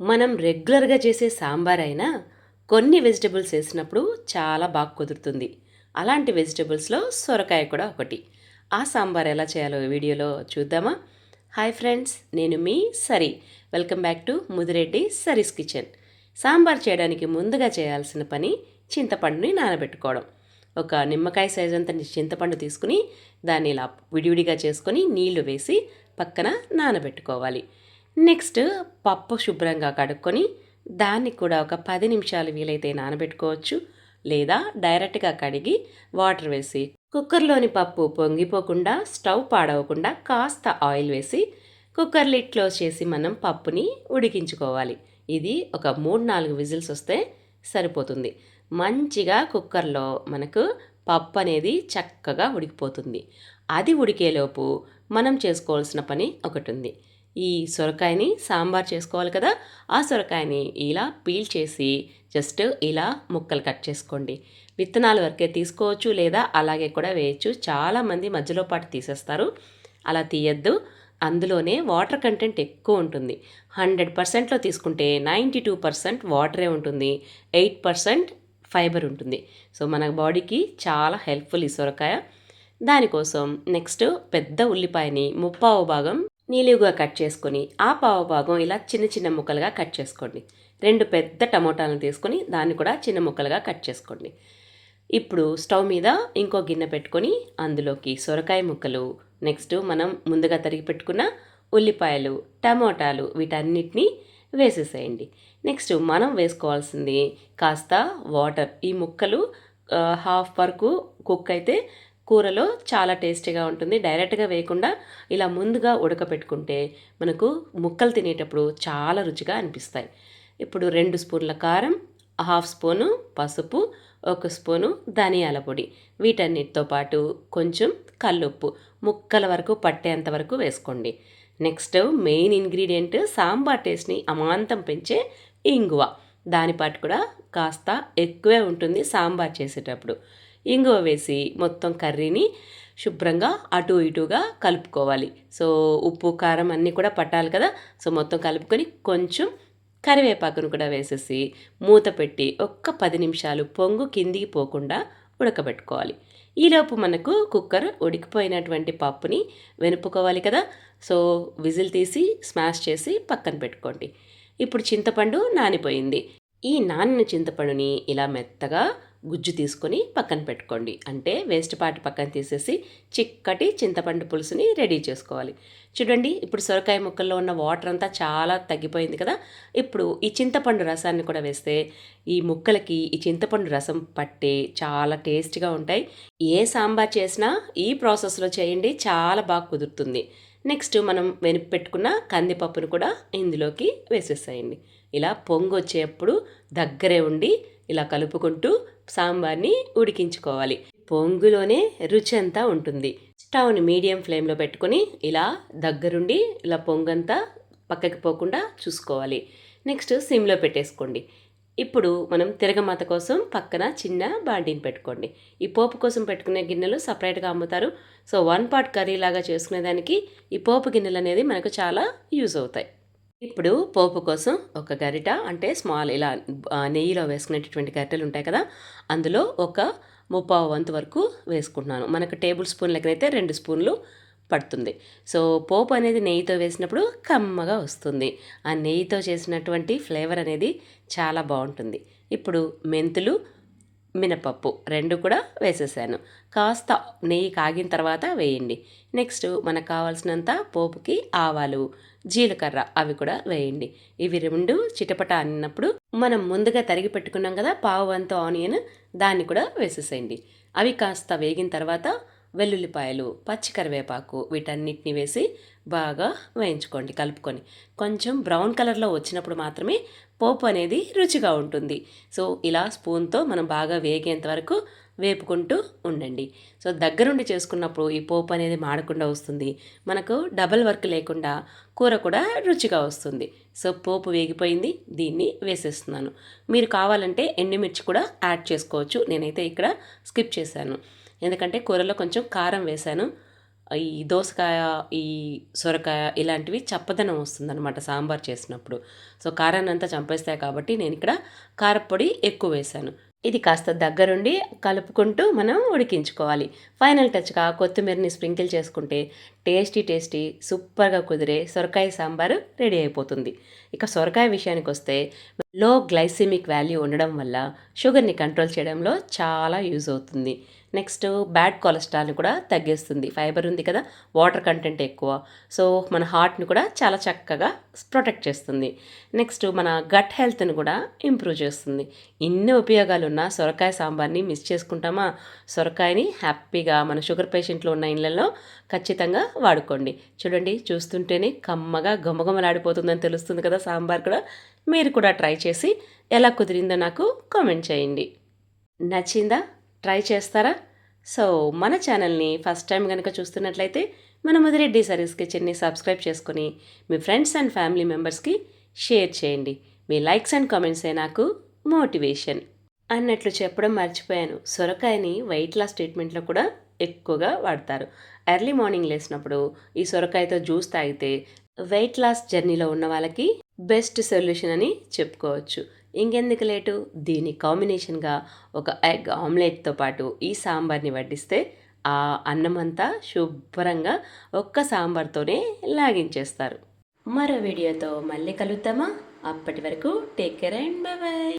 మనం రెగ్యులర్గా చేసే సాంబార్ అయినా కొన్ని వెజిటబుల్స్ వేసినప్పుడు చాలా బాగా కుదురుతుంది. అలాంటి వెజిటబుల్స్లో సొరకాయ కూడా ఒకటి. ఆ సాంబార్ ఎలా చేయాలో వీడియోలో చూద్దామా? హాయ్ ఫ్రెండ్స్ నేను మీ సరి. Welcome back to Mudireddy Sari's kitchen. Sambar చేయడానికి ముందుగా చేయాల్సిన పని చింతపండుని నానబెట్టుకోవడం. ఒక నిమ్మకాయ సైజ్ అంత చింతపండు తీసుకుని దాన్ని ఇలా విడివిడిగా చేసుకొని నీళ్ళు వేసి పక్కన నానబెట్టుకోవాలి. నెక్స్ట్ పప్పు శుభ్రంగా కడుక్కొని దాన్ని కూడా ఒక పది నిమిషాలు వీలైతే నానబెట్టుకోవచ్చు. లేదా డైరెక్ట్గా కడిగి వాటర్ వేసి కుక్కర్లోని పప్పు పొంగిపోకుండా స్టవ్ పాడవకుండా కాస్త ఆయిల్ వేసి కుక్కర్ లిట్ క్లోజ్ చేసి మనం పప్పుని ఉడికించుకోవాలి. ఇది ఒక మూడు నాలుగు విజిల్స్ వస్తే సరిపోతుంది. మంచిగా కుక్కర్లో మనకు పప్పు అనేది చక్కగా ఉడికిపోతుంది. అది ఉడికేలోపు మనం చేసుకోవాల్సిన పని ఒకటి ఉంది. ఈ సొరకాయని సాంబార్ చేసుకోవాలి కదా ఆ సొరకాయని ఇలా పీల్ చేసి జస్ట్ ఇలా ముక్కలు కట్ చేసుకోండి. విత్తనాల వరకే తీసుకోవచ్చు లేదా అలాగే కూడా వేయచ్చు. చాలామంది మధ్యలో పాటు తీసేస్తారు. అలా తీయద్దు. అందులోనే వాటర్ కంటెంట్ ఎక్కువ ఉంటుంది. హండ్రెడ్ పర్సెంట్లో తీసుకుంటే నైంటీ టూ పర్సెంట్ వాటరే ఉంటుంది. ఎయిట్ పర్సెంట్ ఫైబర్ ఉంటుంది. సో మన బాడీకి చాలా హెల్ప్ఫుల్ ఈ సొరకాయ. దానికోసం నెక్స్ట్ పెద్ద ఉల్లిపాయని ముప్పావు భాగం నీలుగా కట్ చేసుకొని ఆ పావు భాగం ఇలా చిన్న చిన్న ముక్కలుగా కట్ చేసుకోండి. రెండు పెద్ద టమోటాలను తీసుకొని దాన్ని కూడా చిన్న ముక్కలుగా కట్ చేసుకోండి. ఇప్పుడు స్టవ్ మీద ఇంకో గిన్నె పెట్టుకొని అందులోకి సొరకాయ ముక్కలు నెక్స్ట్ మనం ముందుగా తరిగి పెట్టుకున్న ఉల్లిపాయలు టమోటాలు వీటన్నిటిని వేసేసేయండి. నెక్స్ట్ మనం వేసుకోవాల్సింది కాస్త వాటర్. ఈ ముక్కలు హాఫ్ వరకు కుక్ అయితే కూరలో చాలా టేస్టీగా ఉంటుంది. డైరెక్ట్గా వేయకుండా ఇలా ముందుగా ఉడకపెట్టుకుంటే మనకు ముక్కలు తినేటప్పుడు చాలా రుచిగా అనిపిస్తాయి. ఇప్పుడు రెండు స్పూన్ల కారం హాఫ్ స్పూను పసుపు ఒక స్పూను ధనియాల పొడి. వీటన్నిటితో పాటు కొంచెం కల్లుప్పు ముక్కల వరకు పట్టేంత వరకు వేసుకోండి. నెక్స్ట్ మెయిన్ ఇంగ్రీడియంట్ సాంబార్ టేస్ట్ని అమాంతం పెంచే ఇంగువ. దానిపాటు కూడా కాస్త ఎక్కువే ఉంటుంది సాంబార్ చేసేటప్పుడు. ఇంగువ వేసి మొత్తం కర్రీని శుభ్రంగా అటు ఇటుగా కలుపుకోవాలి. సో ఉప్పు కారం అన్నీ కూడా పట్టాలి కదా. సో మొత్తం కలుపుకొని కొంచెం కరివేపాకును కూడా వేసేసి మూత పెట్టి ఒక్క పది నిమిషాలు పొంగు కిందికి పోకుండా ఉడకబెట్టుకోవాలి. ఈలోపు మనకు కుక్కర్ ఉడికిపోయినటువంటి పప్పుని వెనుపుకోవాలి కదా. సో విజిల్ తీసి స్మాష్ చేసి పక్కన పెట్టుకోండి. ఇప్పుడు చింతపండు నానిపోయింది. ఈ నానిన చింతపండుని ఇలా మెత్తగా గుజ్జు తీసుకొని పక్కన పెట్టుకోండి. అంటే వేస్ట్ పార్ట్ పక్కన తీసేసి చిక్కటి చింతపండు పులుసుని రెడీ చేసుకోవాలి. చూడండి ఇప్పుడు సొరకాయ ముక్కల్లో ఉన్న వాటర్ అంతా చాలా తగ్గిపోయింది కదా. ఇప్పుడు ఈ చింతపండు రసాన్ని కూడా వేస్తే ఈ ముక్కలకి ఈ చింతపండు రసం పట్టే చాలా టేస్ట్గా ఉంటాయి. ఏ సాంబార్ చేసినా ఈ ప్రాసెస్లో చేయండి చాలా బాగా కుదురుతుంది. నెక్స్ట్ మనం వెనుపు పెట్టుకున్న కందిపప్పును కూడా ఇందులోకి వేసేసేయండి. ఇలా పొంగు వచ్చేటప్పుడు దగ్గరే ఉండి ఇలా కలుపుకుంటూ సాంబార్ని ఉడికించుకోవాలి. పొంగులోనే రుచి అంతా ఉంటుంది. స్టవ్ని మీడియం ఫ్లేమ్లో పెట్టుకొని ఇలా దగ్గరుండి ఇలా పొంగంతా పక్కకి పోకుండా చూసుకోవాలి. నెక్స్ట్ సిమ్లో పెట్టేసుకోండి. ఇప్పుడు మనం తిరగమాత కోసం పక్కన చిన్న బాండీని పెట్టుకోండి. ఈ పోపు కోసం పెట్టుకునే గిన్నెలు సపరేట్గా అమ్ముతారు. సో వన్ పార్ట్ కర్రీ లాగా చేసుకునేదానికి ఈ పోపు గిన్నెలు అనేది మనకు చాలా యూజ్ అవుతాయి. ఇప్పుడు పోపు కోసం ఒక గరిట అంటే స్మాల్ ఇలా నెయ్యిలో వేసుకునేటటువంటి గరిటెలు ఉంటాయి కదా అందులో ఒక ముప్పావు వంతు వరకు వేసుకుంటున్నాను. మనకు టేబుల్ స్పూన్ లెక్కనైతే రెండు స్పూన్లు పడుతుంది. సో పోపు అనేది నెయ్యితో వేసినప్పుడు కమ్మగా వస్తుంది. ఆ నెయ్యితో చేసినటువంటి ఫ్లేవర్ అనేది చాలా బాగుంటుంది. ఇప్పుడు మెంతులు మినపప్పు రెండు కూడా వేసేసాను. కాస్త నెయ్యి కాగిన తర్వాత వేయండి. నెక్స్ట్ మనకు కావాల్సినంత పోపుకి ఆవాలు జీలకర్ర అవి కూడా వేయండి. ఇవి రెండు చిటపట అన్నప్పుడు మనం ముందుగా తరిగి పెట్టుకున్నాం కదా పావు వంతు ఆనియన్ దాన్ని కూడా వేసేసేయండి. అవి కాస్త వేగిన తర్వాత వెల్లుల్లిపాయలు పచ్చికరివేపాకు వీటన్నిటిని వేసి బాగా వేయించుకోండి కలుపుకొని. కొంచెం బ్రౌన్ కలర్లో వచ్చినప్పుడు మాత్రమే పోపు అనేది రుచిగా ఉంటుంది. సో ఇలా స్పూన్తో మనం బాగా వేగేంత వరకు వేపుకుంటూ ఉండండి. సో దగ్గరుండి చేసుకున్నప్పుడు ఈ పోపు అనేది మాడకుండా వస్తుంది. మనకు డబల్ వర్క్ లేకుండా కూర కూడా రుచిగా వస్తుంది. సో పోపు వేగిపోయింది దీన్ని వేసేస్తున్నాను. మీరు కావాలంటే ఎండుమిర్చి కూడా యాడ్ చేసుకోవచ్చు. నేనైతే ఇక్కడ స్కిప్ చేశాను. ఎందుకంటే కూరలో కొంచెం కారం వేశాను. ఈ దోసకాయ ఈ సొరకాయ ఇలాంటివి చప్పదనం వస్తుందన్నమాట సాంబార్ చేసినప్పుడు. సో కారాన్ని అంతా చంపేస్తాయి కాబట్టి నేను ఇక్కడ కారపొడి ఎక్కువ వేశాను. ఇది కాస్త దగ్గరుండి కలుపుకుంటూ మనం ఉడికించుకోవాలి. ఫైనల్ టచ్గా కొత్తిమీరని స్ప్రింకిల్ చేసుకుంటే టేస్టీ టేస్టీ సూపర్గా కుదిరే సొరకాయ సాంబారు రెడీ అయిపోతుంది. ఇక సొరకాయ విషయానికి వస్తే లో గ్లైసిమిక్ వాల్యూ ఉండడం వల్ల షుగర్ని కంట్రోల్ చేయడంలో చాలా యూజ్ అవుతుంది. నెక్స్ట్ బ్యాడ్ కొలెస్ట్రాల్ని కూడా తగ్గిస్తుంది. ఫైబర్ ఉంది కదా వాటర్ కంటెంట్ ఎక్కువ. సో మన హార్ట్ని కూడా చాలా చక్కగా ప్రొటెక్ట్ చేస్తుంది. నెక్స్ట్ మన గట్ హెల్త్ని కూడా ఇంప్రూవ్ చేస్తుంది. ఇన్ని ఉపయోగాలు ఉన్న సొరకాయ సాంబార్ని మిస్ చేసుకుంటామా? సొరకాయని హ్యాపీగా మన షుగర్ పేషెంట్లు ఉన్న ఇళ్ళల్లో ఖచ్చితంగా వాడుకోండి. చూడండి చూస్తుంటేనే కమ్మగా గుమగుమలాడిపోతుందని తెలుస్తుంది కదా సాంబార్ కూడా. మీరు కూడా ట్రై చేసి ఎలా కుదిరిందో నాకు కామెంట్ చేయండి. నచ్చిందా? ట్రై చేస్తారా? సో మన ఛానల్ని ఫస్ట్ టైం కనుక చూస్తున్నట్లయితే మన ముదిరెడ్డి సర్వీస్ కిచెన్ని సబ్స్క్రైబ్ చేసుకుని మీ ఫ్రెండ్స్ అండ్ ఫ్యామిలీ మెంబర్స్కి షేర్ చేయండి. మీ లైక్స్ అండ్ కామెంట్సే నాకు మోటివేషన్. అన్నట్లు చెప్పడం మర్చిపోయాను. సొరకాయని వెయిట్ లాస్ ట్రీట్మెంట్లో కూడా ఎక్కువగా వాడతారు. ఎర్లీ మార్నింగ్ లేసినప్పుడు ఈ సొరకాయతో జ్యూస్ తాగితే వెయిట్ లాస్ జర్నీలో ఉన్న వాళ్ళకి బెస్ట్ సొల్యూషన్ అని చెప్పుకోవచ్చు. ఇంకెందుకు లేటు? దీని కాంబినేషన్గా ఒక ఎగ్ ఆమ్లెట్తో పాటు ఈ సాంబార్ని వడ్డిస్తే ఆ అన్నం అంతా శుభ్రంగా ఒక్క సాంబార్తోనే లాగించేస్తారు. మరో వీడియోతో మళ్ళీ కలుద్దామా? అప్పటి వరకు టేక్ కేర్ అండ్ బాయ్